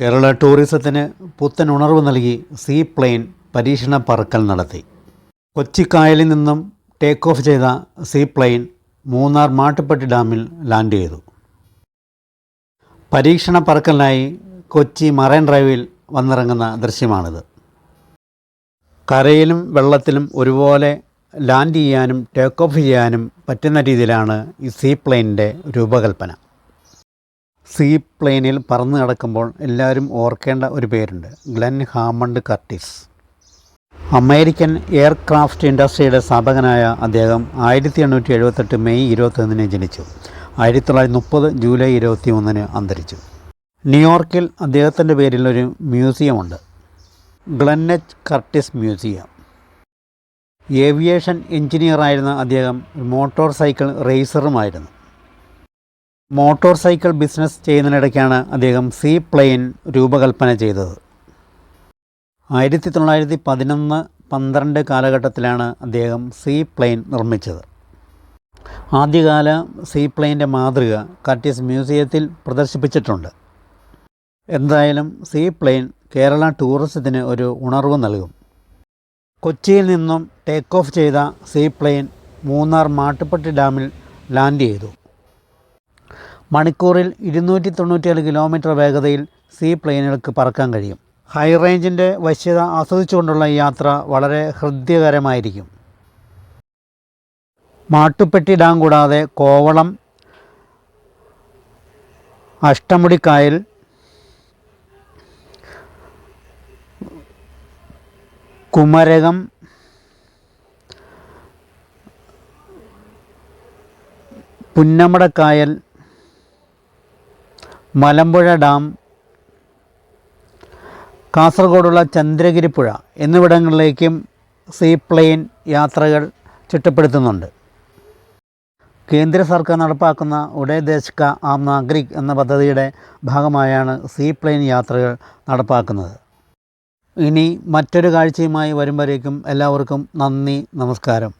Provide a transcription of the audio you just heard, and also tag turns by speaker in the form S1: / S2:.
S1: കേരള ടൂറിസത്തിന് പുത്തൻ ഉണർവ് നൽകി സീ പ്ലെയിൻ പരീക്ഷണ പറക്കൽ നടത്തി. കൊച്ചിക്കായലിൽ നിന്നും ടേക്ക് ഓഫ് ചെയ്ത സീ പ്ലെയിൻ മൂന്നാർ മാട്ടുപ്പെട്ടി ഡാമിൽ ലാൻഡ് ചെയ്തു. പരീക്ഷണ പറക്കലിനായി കൊച്ചി മറൈൻ ഡ്രൈവിൽ വന്നിറങ്ങുന്ന ദൃശ്യമാണിത്. കരയിലും വെള്ളത്തിലും ഒരുപോലെ ലാൻഡ് ചെയ്യാനും ടേക്ക് ഓഫ് ചെയ്യാനും പറ്റുന്ന രീതിയിലാണ് ഈ സീ പ്ലെയിനിന്റെ രൂപകൽപ്പന. സീ പ്ലെയിനിൽ പറന്ന് നടക്കുമ്പോൾ എല്ലാവരും ഓർക്കേണ്ട ഒരു പേരുണ്ട്. Glenn Hammond Curtiss. American aircraft ഇൻഡസ്ട്രിയുടെ സ്ഥാപകനായ അദ്ദേഹം ആയിരത്തി എണ്ണൂറ്റി എഴുപത്തെട്ട് മെയ് ഇരുപത്തൊന്നിന് ജനിച്ചു. ആയിരത്തി തൊള്ളായിരത്തി മുപ്പത് ജൂലൈ ഇരുപത്തി ഒന്നിന് അന്തരിച്ചു. ന്യൂയോർക്കിൽ അദ്ദേഹത്തിന്റെ പേരിൽ ഒരു മ്യൂസിയമുണ്ട്. ഗ്ലെന്നച്ച് കർട്ടിസ് മ്യൂസിയം. ഏവിയേഷൻ എഞ്ചിനീയറായിരുന്ന അദ്ദേഹം മോട്ടോർ സൈക്കിൾ റേസറുമായിരുന്നു. മോട്ടോർ സൈക്കിൾ ബിസിനസ് ചെയ്യുന്നതിനിടയ്ക്കാണ് അദ്ദേഹം സീ പ്ലെയിൻ രൂപകൽപ്പന ചെയ്തത്. ആയിരത്തി തൊള്ളായിരത്തി പതിനൊന്ന് പന്ത്രണ്ട് കാലഘട്ടത്തിലാണ് അദ്ദേഹം സീ പ്ലെയിൻ നിർമ്മിച്ചത്. ആദ്യകാല സീ പ്ലെയിന്റെ മാതൃക കാർട്ടിയസ് മ്യൂസിയത്തിൽ പ്രദർശിപ്പിച്ചിട്ടുണ്ട്. എന്തായാലും സീ പ്ലെയിൻ കേരള ടൂറിസത്തിന് ഒരു ഉണർവ് നൽകും. കൊച്ചിയിൽ നിന്നും ടേക്ക് ഓഫ് ചെയ്ത സീ പ്ലെയിൻ മൂന്നാർ മാട്ടുപ്പെട്ടി ഡാമിൽ ലാൻഡ് ചെയ്തു. മണിക്കൂറിൽ ഇരുന്നൂറ്റി തൊണ്ണൂറ്റിയേഴ് കിലോമീറ്റർ വേഗതയിൽ സീ പ്ലെയിനുകൾക്ക് പറക്കാൻ കഴിയും. ഹൈ റേഞ്ചിന്റെ വശ്യത ആസ്വദിച്ചുകൊണ്ടുള്ള ഈ യാത്ര വളരെ ഹൃദ്യകരമായിരിക്കും. മാട്ടുപ്പെട്ടി ഡാം കൂടാതെ കോവളം അഷ്ടമുടിക്കായൽ കുമരകം പുന്നമടക്കായൽ മലമ്പുഴ ഡാം കാസർഗോഡുള്ള ചന്ദ്രഗിരിപ്പുഴ എന്നിവിടങ്ങളിലേക്കും സീ പ്ലെയിൻ യാത്രകൾ ചിട്ടപ്പെടുത്തുന്നുണ്ട് കേന്ദ്ര സർക്കാർ നടപ്പാക്കുന്ന ഉടേ കാ ആം നാഗ്രിക് എന്ന പദ്ധതിയുടെ ഭാഗമായാണ് സീ പ്ലെയിൻ യാത്രകൾ നടപ്പാക്കുന്നത്. ഇനി മറ്റൊരു കാഴ്ചയുമായി വരുമ്പോഴേക്കും എല്ലാവർക്കും നന്ദി നമസ്കാരം.